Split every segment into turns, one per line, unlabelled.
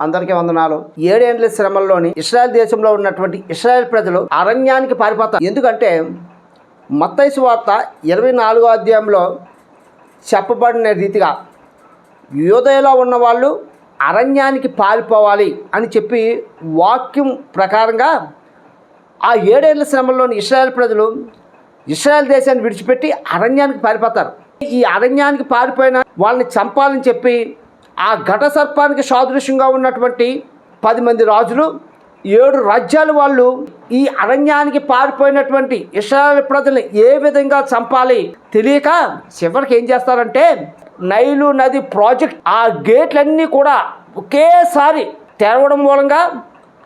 అందరికీ వందనాలు. ఏడేండ్ల శ్రమల్లోని ఇస్రాయల్ దేశంలో ఉన్నటువంటి ఇస్రాయల్ ప్రజలు అరణ్యానికి పారిపోతారు. ఎందుకంటే మత్తైసు వార్త ఇరవై నాలుగో అధ్యాయంలో చెప్పబడిన రీతిగా యోదయలో ఉన్న వాళ్ళు అరణ్యానికి పారిపోవాలి అని చెప్పి వాక్యం ప్రకారంగా ఆ ఏడేళ్ళ శ్రమంలోని ఇస్రాయల్ ప్రజలు ఇస్రాయల్ దేశాన్ని విడిచిపెట్టి అరణ్యానికి పారిపోతారు. ఈ అరణ్యానికి పారిపోయిన వాళ్ళని చంపాలని చెప్పి ఆ ఘట సర్పానికి సాదృశ్యంగా ఉన్నటువంటి పది మంది రాజులు ఏడు రాజ్యాల వాళ్ళు ఈ అరణ్యానికి పారిపోయినటువంటి ఇస్రాయల్ ప్రజల్ని ఏ విధంగా చంపాలి తెలియక చివరికి ఏం చేస్తారంటే నైలు నది ప్రాజెక్ట్ ఆ గేట్లన్నీ కూడా ఒకేసారి తెరవడం మూలంగా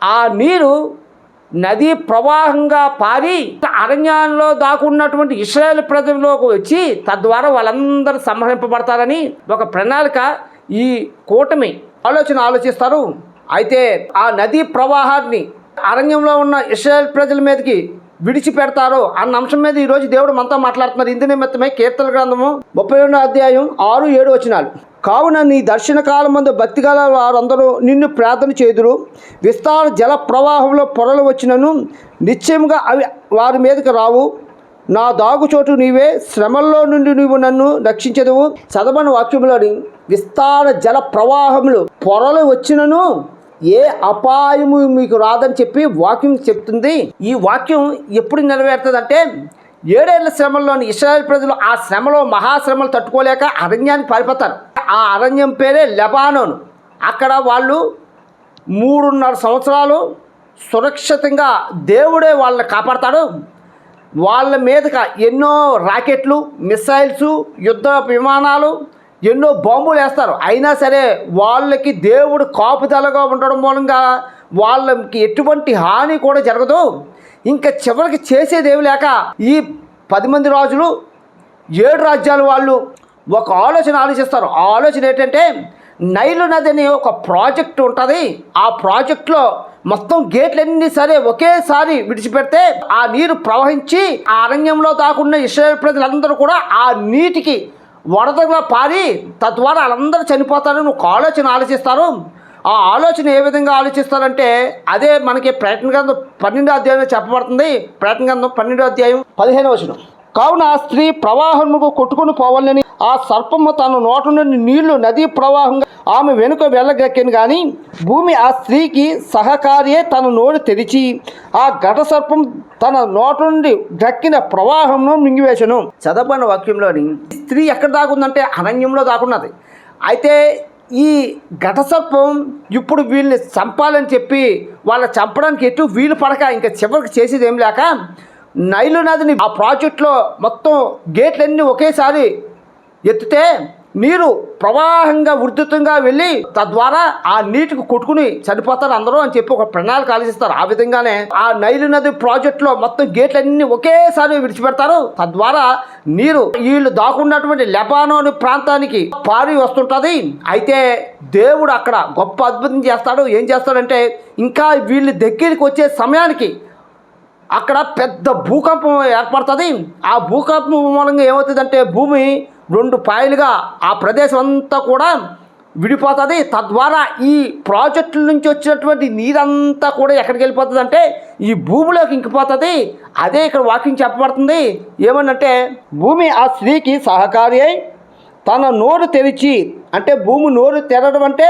ఆ నీరు నదీ ప్రవాహంగా పారి అరణ్యంలో దాకున్నటువంటి ఇస్రాయేల్ ప్రజల్లోకి వచ్చి తద్వారా వాళ్ళందరూ సంహరింపబడతారని ఒక ప్రణాళిక ఈ కూటమి ఆలోచన ఆలోచిస్తారు. అయితే ఆ నదీ ప్రవాహాన్ని అరణ్యంలో ఉన్న ఇస్రాయల్ ప్రజల మీదకి విడిచిపెడతారు అన్న అంశం మీద ఈరోజు దేవుడు మనతో మాట్లాడుతున్నారు. ఇందు నిమిత్తమే కీర్తన గ్రంథము ముప్పై రెండో అధ్యాయం ఆరు ఏడు వచనాలు. కావున నీ దర్శన కాలం మందు భక్తి గల వారందరూ నిన్ను ప్రార్థన చేదురు. విస్తార జల ప్రవాహంలో పొరలు వచ్చినను నిశ్చయముగా అవి వారి మీదకి రావు. నా దాగుచోటు నీవే శ్రమల్లో నుండి నీవు నన్ను రక్షించదువు. చదవని వాక్యంలోని విస్తార జల ప్రవాహములు పొరలు వచ్చినను ఏ అపాయము మీకు రాదని చెప్పి వాక్యం చెప్తుంది. ఈ వాక్యం ఎప్పుడు నెరవేరుతుందంటే ఏడేళ్ళ శ్రమల్లోని ఇస్రాయల్ ప్రజలు ఆ శ్రమలో మహాశ్రమలు తట్టుకోలేక అరణ్యానికి పారిపోతారు. ఆ అరణ్యం పేరే లెబానోన్. అక్కడ వాళ్ళు మూడున్నర సంవత్సరాలు సురక్షితంగా దేవుడే వాళ్ళని కాపాడతాడు. వాళ్ళ మీదగా ఎన్నో రాకెట్లు మిసైల్స్ యుద్ధ విమానాలు ఎన్నో బాంబులు వేస్తారు. అయినా సరే వాళ్ళకి దేవుడు కాపుదలగా ఉండడం మూలంగా వాళ్ళకి ఎటువంటి హాని కూడా జరగదు. ఇంకా చివరికి చేసేదేమి లేక ఈ పది మంది రాజులు ఏడు రాజ్యాల వాళ్ళు ఒక ఆలోచన ఆలోచిస్తారు. ఆ ఆలోచన ఏంటంటే నైలు నది అని ఒక ప్రాజెక్ట్ ఉంటుంది. ఆ ప్రాజెక్ట్లో మొత్తం గేట్లన్నీ సరే ఒకేసారి విడిచిపెడితే ఆ నీరు ప్రవహించి ఆ అరణ్యంలో దాకున్న ఇస్రాయల్ ప్రజలందరూ కూడా ఆ నీటికి వడదగా పారి తద్వారా వాళ్ళందరూ చనిపోతారని ఒక ఆలోచన ఆలోచిస్తారు. ఆ ఆలోచన ఏ విధంగా ఆలోచిస్తారంటే అదే మనకి ప్రయత్న గ్రంథం పన్నెండో అధ్యాయం చెప్పబడుతుంది. ప్రయత్న గ్రంథం పన్నెండో అధ్యాయం పదిహేను వచనం. కావున ఆ స్త్రీ ప్రవాహముకు కొట్టుకుని పోవాలని ఆ సర్పము తన నోట నుండి నీళ్ళు నదీ ప్రవాహంగా ఆమె వెనుక వెళ్ళగక్కిన కానీ భూమి ఆ స్త్రీకి సహకారియే తన నోరు తెరిచి ఆ ఘట సర్పం తన నోట నుండి గక్కిన ప్రవాహంను మింగివేశను. చదవబడిన వాక్యంలోని స్త్రీ ఎక్కడ దాకుందంటే అరణ్యంలో దాకున్నది అయితే ఈ ఘటసర్పం ఇప్పుడు వీళ్ళని చంపాలని చెప్పి వాళ్ళ చంపడానికి ఎటు వీలు పడక ఇంకా చివరికి చేసేది ఏం లేక నైలు నదిని ఆ ప్రాజెక్ట్లో మొత్తం గేట్లన్నీ ఒకేసారి ఎత్తితే నీరు ప్రవాహంగా ఉధృతంగా వెళ్ళి తద్వారా ఆ నీటికి కొట్టుకుని చనిపోతారు అందరూ అని చెప్పి ఒక ప్రణాళిక ఆలోచిస్తారు. ఆ విధంగానే ఆ నైలు నది ప్రాజెక్టులో మొత్తం గేట్లన్నీ ఒకేసారి విడిచిపెడతారు. తద్వారా నీరు వీళ్ళు దాకున్నటువంటి లెబానోన్ ప్రాంతానికి పారి వస్తుంటుంది. అయితే దేవుడు అక్కడ గొప్ప అద్భుతం చేస్తాడు. ఏం చేస్తాడంటే ఇంకా వీళ్ళు దగ్గరికి వచ్చే సమయానికి అక్కడ పెద్ద భూకంపం ఏర్పడుతుంది. ఆ భూకంపం మూలంగా ఏమవుతుందంటే భూమి రెండు పాయలుగా ఆ ప్రదేశం అంతా కూడా విడిపోతుంది. తద్వారా ఈ ప్రాజెక్టుల నుంచి వచ్చినటువంటి నీరంతా కూడా ఎక్కడికి వెళ్ళిపోతుంది అంటే ఈ భూమిలోకి ఇంకిపోతుంది. అదే ఇక్కడ వాకింగ్ చెప్పబడుతుంది. ఏమనంటే భూమి ఆ స్త్రీకి సహకారి అయి తన నోరు తెరిచి అంటే భూమి నోరు తెరడం అంటే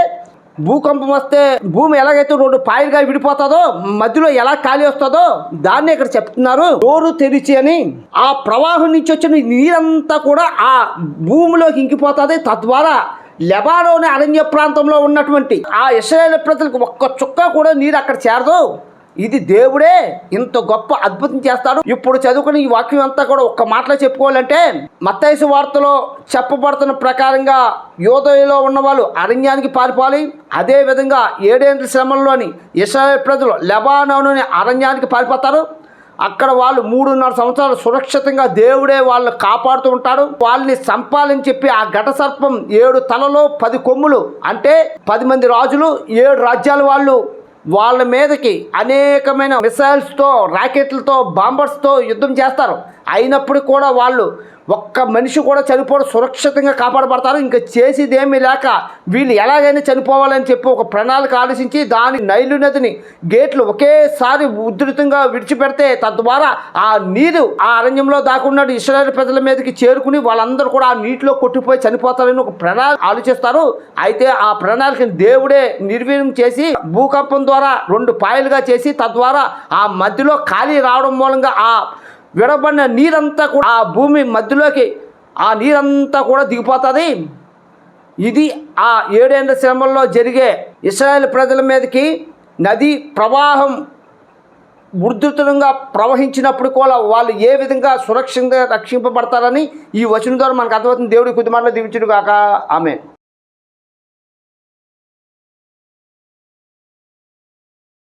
భూకంపం వస్తే భూమి ఎలాగైతే రెండు పాయలుగా విడిపోతుందో మధ్యలో ఎలా ఖాళీ వస్తుందో దాన్ని ఇక్కడ చెప్తున్నారు. డోరు తెరిచి అని. ఆ ప్రవాహం నుంచి వచ్చిన నీరంతా కూడా ఆ భూమిలోకి ఇంకిపోతుంది. తద్వారా లెబాలోని అరణ్య ప్రాంతంలో ఉన్నటువంటి ఆ ఇస్రాయేల్ ప్రజలకు ఒక్క చుక్క కూడా నీరు అక్కడ చేరదు. ఇది దేవుడే ఇంత గొప్ప అద్భుతం చేస్తాడు. ఇప్పుడు చదువుకుని ఈ వాక్యం అంతా కూడా ఒక్క మాటలో చెప్పుకోవాలంటే మత్తైసు వార్తలో చెప్పబడుతున్న ప్రకారంగా యోధయలో ఉన్న వాళ్ళు అరణ్యానికి పారిపోవాలి. అదేవిధంగా ఏడేంద్ర శ్రమంలోని ఇస్రాయేల్ ప్రజలు లెబానోని అరణ్యానికి పారిపోతారు. అక్కడ వాళ్ళు మూడున్నర సంవత్సరాలు సురక్షితంగా దేవుడే వాళ్ళు కాపాడుతూ ఉంటాడు. వాళ్ళని చంపాలని చెప్పి ఆ ఘట సర్పం ఏడు తలలో పది కొమ్ములు అంటే పది మంది రాజులు ఏడు రాజ్యాల వాళ్ళు వాళ్ళ మీదకి అనేకమైన మిసైల్స్తో రాకెట్లతో బాంబర్స్తో యుద్ధం చేస్తారు. అయినప్పుడు కూడా వాళ్ళు ఒక్క మనిషి కూడా చనిపోవడం సురక్షితంగా కాపాడబడతారు. ఇంకా చేసేది ఏమీ లేక వీళ్ళు ఎలాగైనా చనిపోవాలని చెప్పి ఒక ప్రణాళిక ఆలోచించి దాని నైలు నదిని గేట్లు ఒకేసారి ఉధృతంగా విడిచిపెడితే తద్వారా ఆ నీరు ఆ అరణ్యంలో దాకున్నాడు ఇస్రాయేల్ ప్రజల మీదకి చేరుకుని వాళ్ళందరూ కూడా ఆ నీటిలో కొట్టిపోయి చనిపోతారని ఒక ప్రణాళిక ఆలోచిస్తారు. అయితే ఆ ప్రణాళికని దేవుడే నిర్వీర్యం చేసి భూకంపం ద్వారా రెండు పాయలుగా చేసి తద్వారా ఆ మధ్యలో ఖాళీ రావడం మూలంగా ఆ విడబడిన నీరంతా కూడా ఆ భూమి మధ్యలోకి ఆ నీరంతా కూడా దిగిపోతుంది. ఇది ఆ ఏడేళ్ళ శ్రమల్లో జరిగే ఇస్రాయేల్ ప్రజల మీదకి నది ప్రవాహం ఉధృతంగా ప్రవహించినప్పుడు కూడా వాళ్ళు ఏ విధంగా సురక్షితంగా రక్షింపబడతారని ఈ వచనం ద్వారా మనకు అర్థమవుతుంది. దేవుడి కొద్ది మాటలు దీవించుడు కాక ఆమె